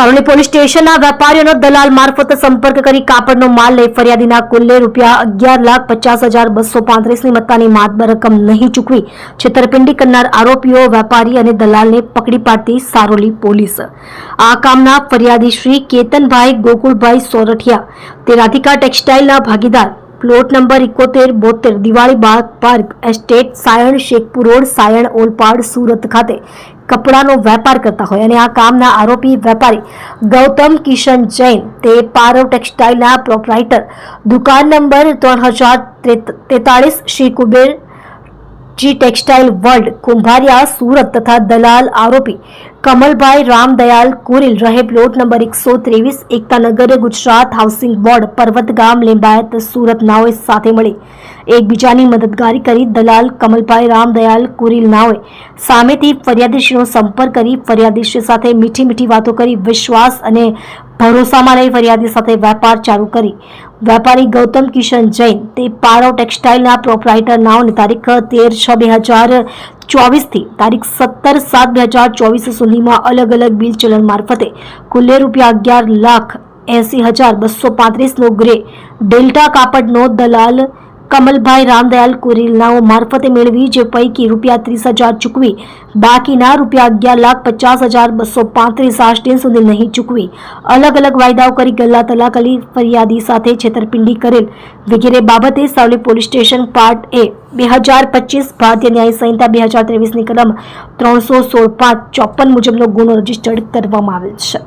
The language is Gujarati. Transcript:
સારોલી પોલીસ સ્ટેશનના વેપારીઓનો દલાલ મારફત સંપર્ક કરી કાપડનો માલ લઈ ફરિયાદીના કુલ્લે રૂપિયા અગિયાર લાખ પચાસ હજાર બસો પાંત્રીસની મત્તાની માતબર રકમ નહીં ચૂકવી. છેતરપિંડી કરનાર આરોપીઓ વેપારી અને દલાલને પકડી પાડતી સારોલી પોલીસ. આ કામના ફરિયાદી શ્રી કેતનભાઈ ગોકુળભાઈ સોરઠિયા. તે રાધિકા ટેક્સટાઇલના ભાગીદાર. પ્લોટ નંબર ઇકોતેર બોતેર, Diwali Bagh park estate, Sayan, Shekhpur road, Sayan, Olpad, Surat ખાતે કપડાનો વેપાર કરતા હોય અને આ કામના આરોપી વેપારી ગૌતમ કિશન જૈન, તે પારવ ટેક્સટાઇલના પ્રોપરાઇટર. દુકાન નંબર ત્રણ હજાર તેતાળીસ શ્રી કુબેર જી ટેક્સટાઇલ વર્લ્ડ, કુંભારિયા, સુરત તથા દલાલ આરોપી કમલભાઈ રામદયાલ કુરિલ રહે પ્લોટ નંબર એકસો ત્રેવીસ એકતાનગર ગુજરાત હાઉસિંગ બોર્ડ પર્વત ગામ લિંબાયત સુરત નાઓએ સાથે મળી. એકબીજાની મદદગારી કરી દલાલ કમલભાઈ રામદયાલ કુરિલ નાઓએ સામેથી ફરિયાદીશ્રીનો સંપર્ક કરી ફરિયાદીશ્રી સાથે મીઠી મીઠી વાતો કરી, વિશ્વાસ અને ભરોસામાં રહી ફરિયાદી સાથે વેપાર ચાલુ કરી. વેપારી ગૌતમ કિશન જૈન, તે પારો ટેક્સટાઇલના પ્રોપરાઇટર, નાઓને તારીખ તેર છ બે હજાર ચોવીસથી તારીખ સત્તર સાત બે હજાર ચોવીસ સુધીમાં અલગ અલગ બિલ ચલણ મારફતે કુલ્લે રૂપિયા અગિયાર લાખ એંસી હજાર બસો પાંત્રીસનો ગ્રે ડેલ્ટા કાપડનો દલાલ કમલભાઈ રામદયાલ કુરિલનાઓ મારફતે મેળવી જે પૈકી રૂપિયા ત્રીસ હજાર ચૂકવી. બાકીના રૂપિયા અગિયાર લાખ પચાસ હજાર બસો પાંત્રીસ આઠ દિન સુધી નહીં ચૂકવી. અલગ અલગ વાયદાઓ કરી ગલ્લા તલાક અલી ફરિયાદી સાથે છેતરપિંડી કરેલ. વગેરે બાબતે Savli police station part A બે હજાર પચીસ ભારતીય ન્યાય સંહિતા બે હજાર ત્રેવીસની કલમ ત્રણસો સોળ પાંચ ચોપન મુજબનો ગુનો રજીસ્ટર્ડ કરવામાં આવેલ છે.